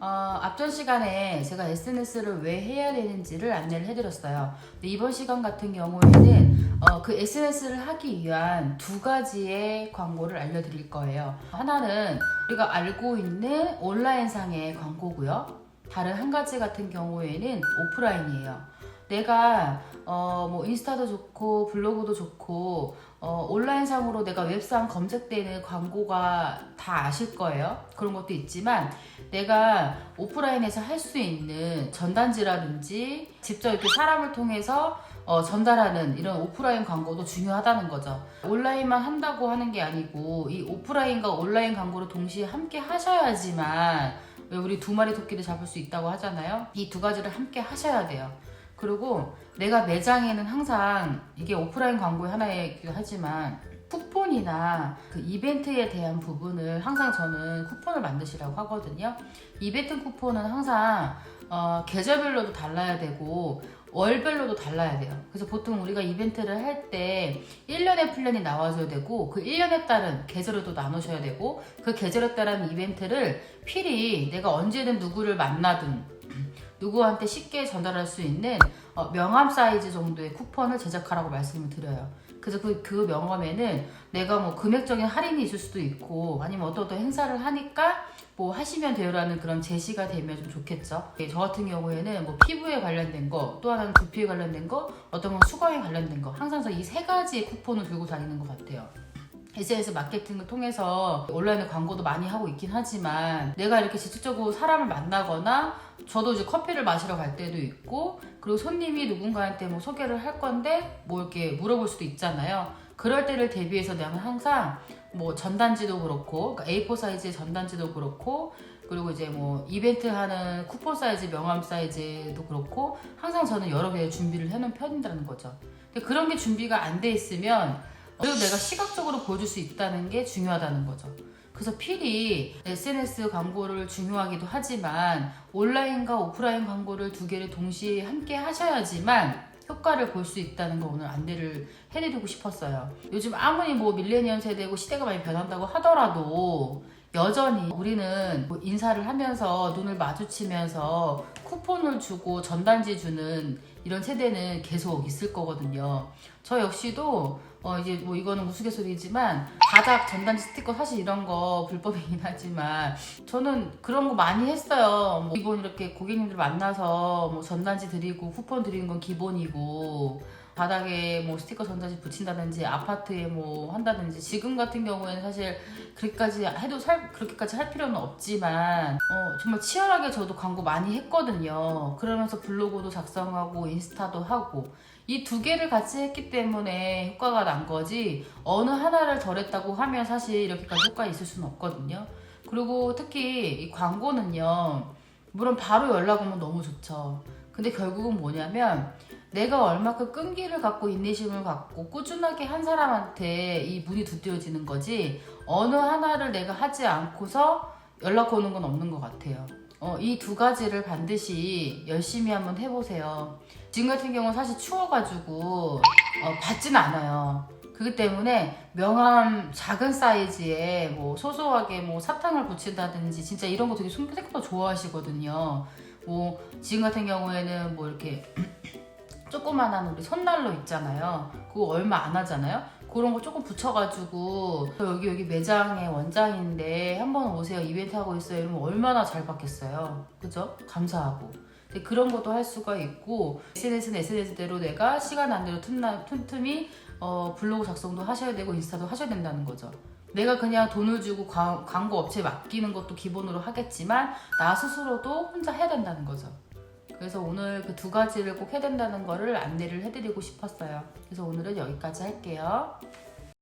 어, 앞전 시간에 제가 SNS를 왜 해야 되는지를 안내를 해드렸어요. 근데 이번 시간 같은 경우에는 어, 그 SNS를 하기 위한 두 가지의 광고를 알려드릴 거예요. 하나는 우리가 알고 있는 온라인상의 광고고요. 다른 한 가지 같은 경우에는 오프라인이에요. 내가 어, 뭐 인스타도 좋고 블로그도 좋고 어, 온라인상으로 내가 웹상 검색되는 광고가 다 아실 거예요. 그런 것도 있지만 내가 오프라인에서 할 수 있는 전단지라든지 직접 이렇게 사람을 통해서 어, 전달하는 이런 오프라인 광고도 중요하다는 거죠. 온라인만 한다고 하는 게 아니고 이 오프라인과 온라인 광고를 동시에 함께 하셔야지만 왜 우리 두 마리 토끼를 잡을 수 있다고 하잖아요. 이 두 가지를 함께 하셔야 돼요. 그리고 내가 매장에는 항상 이게 오프라인 광고의 하나이기도 하지만 쿠폰이나 그 이벤트에 대한 부분을 항상 저는 쿠폰을 만드시라고 하거든요. 이벤트 쿠폰은 항상 어, 계절별로도 달라야 되고 월별로도 달라야 돼요. 그래서 보통 우리가 이벤트를 할 때 1년의 플랜이 나와줘야 되고 그 1년에 따른 계절에도 나누셔야 되고 그 계절에 따른 이벤트를 필히 내가 언제든 누구를 만나든 누구한테 쉽게 전달할 수 있는 어, 명함 사이즈 정도의 쿠폰을 제작하라고 말씀을 드려요. 그래서 그, 그 명함에는 내가 뭐 금액적인 할인이 있을 수도 있고 아니면 어떤 어떤 행사를 하니까 뭐 하시면 돼요라는 그런 제시가 되면 좀 좋겠죠. 예, 저 같은 경우에는 뭐 피부에 관련된 거, 또 하나는 두피에 관련된 거, 어떤 건 수거에 관련된 거 항상 이 세 가지의 쿠폰을 들고 다니는 것 같아요. SNS 마케팅을 통해서 온라인에 광고도 많이 하고 있긴 하지만 내가 이렇게 직접적으로 사람을 만나거나 저도 이제 커피를 마시러 갈 때도 있고 그리고 손님이 누군가한테 뭐 소개를 할 건데 뭐 이렇게 물어볼 수도 있잖아요. 그럴 때를 대비해서 나는 항상 뭐 전단지도 그렇고 그러니까 A4 사이즈의 전단지도 그렇고 그리고 이제 뭐 이벤트 하는 쿠폰 사이즈, 명함 사이즈도 그렇고 항상 저는 여러 개 준비를 해놓은 편이라는 거죠. 근데 그런 게 준비가 안 돼 있으면 그리고 내가 시각적으로 보여줄 수 있다는 게 중요하다는 거죠. 그래서 필히 SNS 광고를 중요하기도 하지만 온라인과 오프라인 광고를 두 개를 동시에 함께 하셔야지만 효과를 볼 수 있다는 거 오늘 안내를 해드리고 싶었어요. 요즘 아무리 뭐 밀레니엄 세대고 시대가 많이 변한다고 하더라도 여전히 우리는 뭐 인사를 하면서 눈을 마주치면서 쿠폰을 주고 전단지 주는 이런 세대는 계속 있을 거거든요. 저 역시도 어 이제 뭐 이거는 우스갯소리지만 바닥 전단지 스티커 사실 이런 거 불법이긴 하지만 저는 그런 거 많이 했어요. 뭐 기본 이렇게 고객님들 만나서 뭐 전단지 드리고 쿠폰 드리는 건 기본이고 바닥에 뭐 스티커 전단지 붙인다든지 아파트에 뭐 한다든지 지금 같은 경우에는 사실 그렇게까지 해도 살 그렇게까지 할 필요는 없지만 어, 정말 치열하게 저도 광고 많이 했거든요. 그러면서 블로그도 작성하고 인스타도 하고 이 두 개를 같이 했기 때문에 효과가 난 거지 어느 하나를 덜 했다고 하면 사실 이렇게까지 효과가 있을 수는 없거든요. 그리고 특히 이 광고는요. 물론 바로 연락 오면 너무 좋죠. 근데 결국은 뭐냐면 내가 얼마큼 끈기를 갖고 인내심을 갖고 꾸준하게 한 사람한테 이 문이 두드려지는 거지 어느 하나를 내가 하지 않고서 연락 오는 건 없는 것 같아요. 어, 이 두 가지를 반드시 열심히 한번 해보세요. 지금 같은 경우는 사실 추워가지고 어, 받지는 않아요. 그렇기 때문에 명함 작은 사이즈에 뭐 소소하게 뭐 사탕을 붙인다든지 진짜 이런 거 되게 생각보다 좋아하시거든요. 뭐 지금 같은 경우에는 뭐 이렇게 조그만한 우리 손난로 있잖아요. 그거 얼마 안 하잖아요. 그런 거 조금 붙여가지고 저 여기 여기 매장의 원장인데 한번 오세요. 이벤트 하고 있어요. 이러면 얼마나 잘 받겠어요. 그죠? 감사하고. 그런 것도 할 수가 있고 SNS는 SNS대로 내가 시간 안대로 틈나, 틈틈이 어, 블로그 작성도 하셔야 되고 인스타도 하셔야 된다는 거죠. 내가 그냥 돈을 주고 광, 광고 업체에 맡기는 것도 기본으로 하겠지만 나 스스로도 혼자 해야 된다는 거죠 그래서 오늘 그 두 가지를 꼭 해야 된다는 거를 안내를 해드리고 싶었어요. 그래서 오늘은 여기까지 할게요.